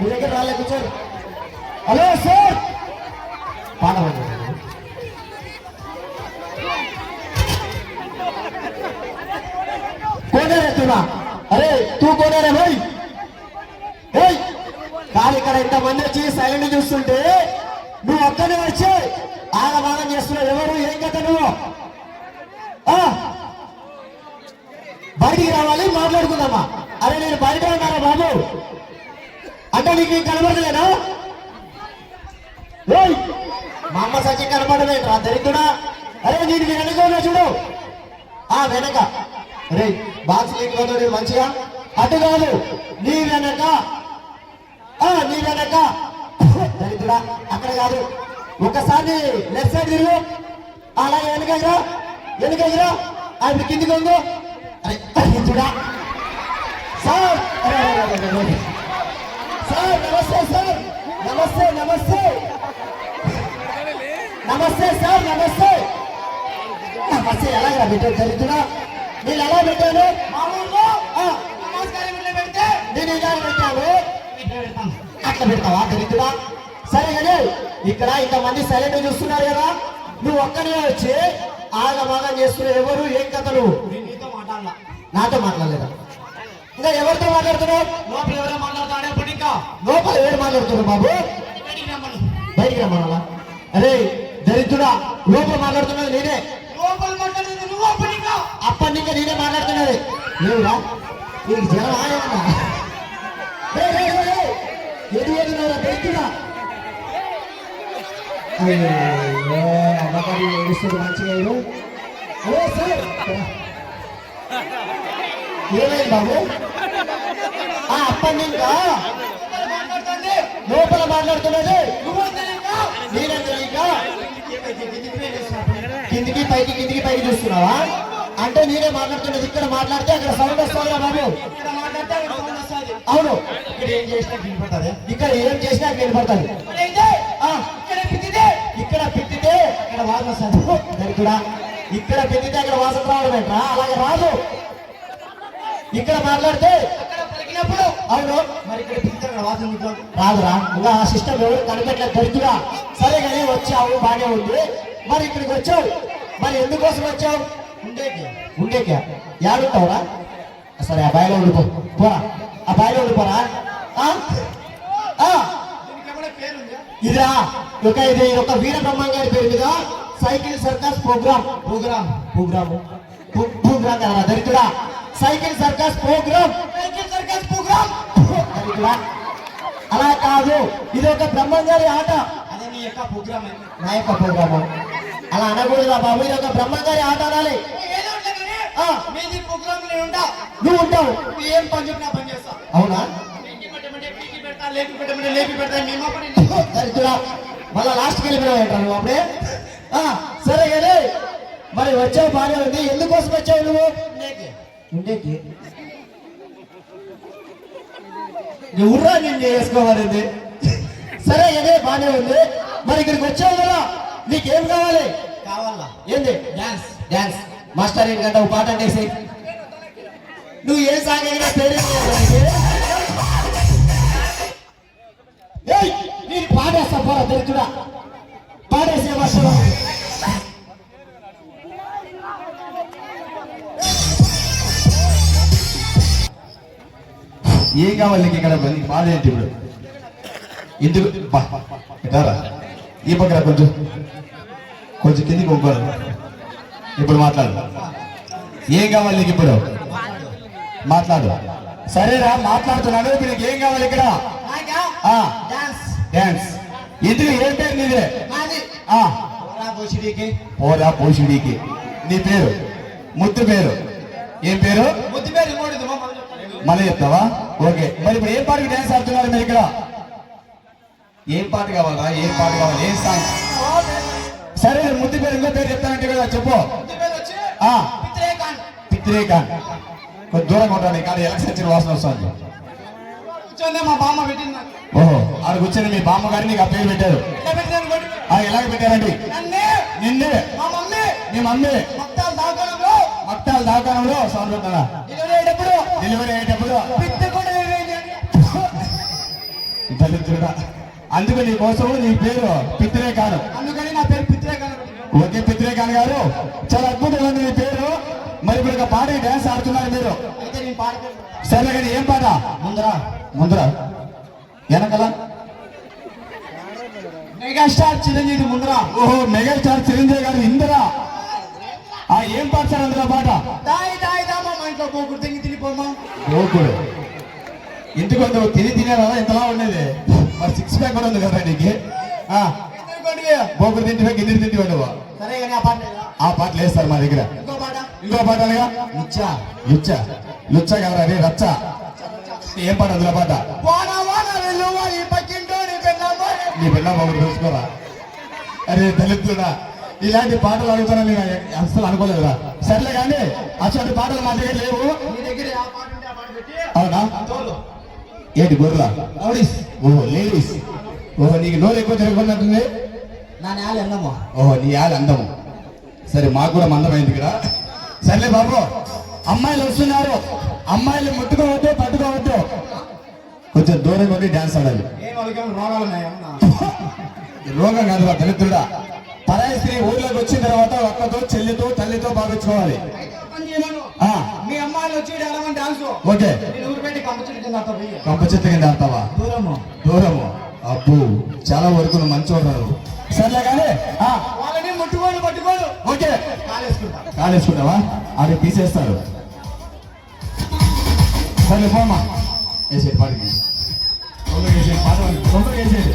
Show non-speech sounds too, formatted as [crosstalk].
మీ దగ్గర రాలే కూర్చోరు హలో సార్ పాట పాడండి. कौन है तू ना अरे तू कौन है रे भाई ఏయ్ కాదు ఇక్కడ ఇంతమంది వచ్చి సైలెంట్ చూస్తుంటే నువ్వు ఒక్కనే వచ్చి ఆగమాగం చేస్తున్నావు ఎవరు ఏం కథ నువ్వు ఆ? బయటికి రావాలి మాట్లాడుకుందామా అంటే నీకు నేను మా అమ్మ సచి కనబడలేదు ఆ దరిద్రుడా. అరే నేను మీ వెనక ఉన్నా చూడు. ఆ వెనక. రే బాక్స్ లేకపోతే మంచిగా? అటు కాదు నీ వెనక. నీ వెనక. దరిద్రుడా అక్కడ కాదు. ఒకసారి లెఫ్ట్ సైడ్ తిరుగు. అలాగే వెనక ఎదురా వెనక అది కిందికి ఉందో అరే దరిద్రుడా సార్ అరే, అరే, అరే, అరే, అరే. సార్ నమస్తే సార్ నమస్తే. నమస్తే సార్ నమస్తే. నమస్తే ఎలాగా పెట్టారు దరిద్రుడా నేను ఎలా పెట్టాను? మా నమస్కారం ఇట్లా పెడితే నేను ఇలా పెట్టాను. అట్లా పెడతావా దరిద్రుడా సరే కానీ ఇక్కడ ఇంతమంది సైలెంట్ చూస్తున్నారు కదా. నువ్వు ఒక్కనే వచ్చి ఆగమాగం చేస్తున్నావు ఎవరు ఏం కథలు? నీతో మాట్లాడలా. నాతో మాట్లాడలేదా? ఇంకా ఎవరితో మాట్లాడుతున్నావు? లోపల ఎవరో మాట్లాడతాడే ఇంకా. లోపల ఎవరు మాట్లాడుతున్నావు బాబు? బయటికి రమ్మనాలా అరే దరిద్రుడా లోపల మాట్లాడుతున్నది నేనే. లోపల మాట్లాడేది నువ్వు అప్పటి నుంచి. నేనే మాట్లాడుతున్నది. లేవురా నీకు జనం ఆయమన్నా? ఎది ఎదురా దరిద్రుడా? అయ్యో అమ్మకారి ఏడుస్తుంది మంచిగా ఏడు. అదే సార్. ఏమైంది బాబు? ఆ అప్పటి ఇంకా మాట్లాడుతుంది లోపల మాట్లాడుతున్నది. నువ్వు తెలియక నేనే తెలియక కిందికి వేసేసినప్పుడు. కిందికి పైకి కిందికి పైకి చూస్తున్నావా? అంటే నేనే మాట్లాడుతున్నది ఇక్కడ మాట్లాడితే అక్కడ సౌండ్ వస్తుందా బాబు. అవును. ఇక్కడ ఏం చేసినా వినపడుతుంది. ఇక్కడ ఏం చేసినా వినపడుతుంది. ఇక్కడ ఆ, ఇక్కడ వాసన వస్తుంది. దరిద్రుడా ఇక్కడ పిత్తితే అక్కడ వాసన రావడం ఏంట్రా అలాగే రాదు. ఇక్కడ మాట్లాడితే అవును. మరి ఇక్కడ అక్కడ వాసన రాదురా. ఇంకా ఆ సిస్టమ్ ఎవరు కనిపెట్టలేదు దరిద్రుడా సరే కానీ వచ్చావు బాగానే ఉంది. మరి ఇక్కడికి వచ్చావు. మరి ఎందుకోసం వచ్చావు? ఉండేకి ఉండేకే. యాడుంటావురా? సరే ఆ బాయిలో ఉండిపో. పోరా. ఆ బాయిలో ఉండిపోరా? ఆ? పేరు ఇదిరా ఒక ఇది ఒక వీర బ్రహ్మం గారి పేరు మీద cycle circus program program program program కదా దరిద్రుడా. Cycle circus program cycle circus program దరిద్రుడా. అలా కాదు ఇది ఒక బ్రహ్మం గారి ఆట. అదే నీ యొక్క ప్రోగ్రామ్. నా యొక్క ప్రోగ్రామ్. అలా అనకూడదురా బాబు ఇది ఒక బ్రహ్మం గారి ఆట ఏదో ఉంటే కానీ ఆ, మీది ప్రోగ్రామ్ నేను ఉంటా. నువ్వు ఉంటావు. నువ్వు ఏం పని చెప్పినా పని చేస్తా. అవునా? దరిద్రుడా మళ్ళా లాస్ట్కి వెళ్ళిపోయావు నువ్వు అప్పుడే? ఆ, సరే కానీ మరి వచ్చావు బాగానే ఉంది ఎందుకోసం వచ్చావు నువ్వు? ఉండేకి. ఎవరా నేను చేసుకోవాలింది సరే ఇదే బాగానే ఉంది. మరి ఇక్కడికి వచ్చావు కదా? నీకేం కావాలి? కావాలా? ఏంది? Dance dance. మాస్టర్ ఏంటంటే పాట అంటేసి నువ్వు ఏ సాగైనా పేరే నేను పాడేస్తా పోరా దరిద్రుడా పాడేసే మాస్టర్. ఏం కావాలి నీకు ఇక్కడ? బాధ ఏంటి ఇప్పుడు. ఎందుకు? ఇటారా ఈ పక్కన కొంచెం కొంచెం కిందికి ఒప్పుకోరు ఇప్పుడు మాట్లాడు. ఏం కావాలి నీకు ఇప్పుడు? మాట్లాడు. సరేరా మాట్లాడుతున్నాను. ఇప్పుడు నీకు ఏం కావాలి ఇక్కడ? డాన్స్. డాన్స్. ఎందుకు? ఏం పేరు నీదే? పోరా పోషుడికి నీ పేరు? ముద్దు పేరు. ఏం పేరు? ముద్దు పేరు. మళ్ళీ చెప్తావా? ఓకే. మరి ఇప్పుడు ఏం పాటకి డాన్స్ ఆడుతున్నారు మీరు ఇక్కడ? ఏం పాట కావాలా? ఏం పాట కావాలి? ఏం సాంగ్? సరే నేను ముద్దు పేరు ఇంకో పేరు చెప్తానంటే కదా చెప్పు. పిత్రేకాంత్. కొంచెం దూరంగా ఉంటాను కానీ ఎలక్షన్ వచ్చిన వాసన వస్తుంది. మా బామ్మ పెట్టింది ఓహో ఆడ కూర్చొని మీ బామ్మ గారిని నీకు ఆ పేరు పెట్టారు. ఎలాగ పెట్టారండి? నన్నే. మా మమ్మీ. మక్తాల దాకాలంలో సౌండ్ ఉంటుందా డెలివరీ అయ్యేటప్పుడు. దళితుడా. అందుకు నీ కోసం నీ పేరు పిత్రే కాను అందుకని నా పేరు పిత్రే కనుక ఓకే పిత్రే కాను గారు. చాలా అద్భుతంగా ఉంది మీ పేరు. మరి ఇప్పుడు ఒక పాట డాన్స్ ఆడుతున్నారు మీరు. సరే కానీ ఏం పాట? ముందరా ముందర. వెనకల. మెగాస్టార్ చిరంజీవి ముందరా. ఓహో మెగాస్టార్ చిరంజీవి గారు ఇందరా. ఆ ఏం పాట సార్ అందులో పాట? దాయి దాయి దామా మా ఇంట్లో పోకుడు తింగి తినిపోమా గోకుడు ఇంటికి నువ్వు తిని తినేదా ఇంతలా ఉండేది. మరి సిక్స్ ప్యాక్ కూడా ఉంది కదా నీకు గోకుడు తింటివే గిన్నె తింటివే నువ్వు సరే కానీ ఆ పాట లేదా? ఆ లేదు సార్ మా దగ్గర. ఇంకో పాట? అనగా? ఇచ్చా లుచ్చ. లుచ్చ కదా రే రచ్చ. ఏం పాట అందులో పాట? నీ పిల్ల బాబు తెలుసుకోరా? అరే దళితుడా. ఇలాంటి పాటలు అడుగుతానని నేను అసలు అనుకోలేదురా. సర్లే కానీ అటువంటి పాటలు మా దగ్గర లేవు. అవునా? ఏంటి గొర్రెల రౌడీస్ ఓహో లేడీస్. ఓహో నీకు నోరు ఎక్కువ తిరగకున్నట్టుంది నా నేల ఎన్నమ్మా ఓహో నీ ఆలు అందము. సరే మాకు కూడా మందమైంది ఇక్కడ. సర్లే బాబు అమ్మాయిలు వస్తున్నారు. అమ్మాయిలు ముట్టుకోవద్దు పట్టుకోవద్దు. కొంచెం దూరంగా ఉండి డాన్స్ ఆడాలి. [laughs] రోగం కాదురా దళితుడా. పరాయి స్త్రీ ఊర్లోకి వచ్చిన తర్వాత ఒక్కతో చెల్లితో తల్లితో భావించుకోవాలి ఓకే. కంప చెట్టు కింద ఆడతావా? దూరము. దూరము. అబ్బు చాలా వరకు నువ్వు మంచి ఉన్నారు సర్లే కానీ వాళ్ళని ముట్టుకోను పట్టుకోను ఓకే. కాలేసుకుంటా. కాలేసుకుంటావా? అది తీసేస్తారు. సరే పోమ్మా. వేసేది తొందరగా వేసేది పాట వేసేది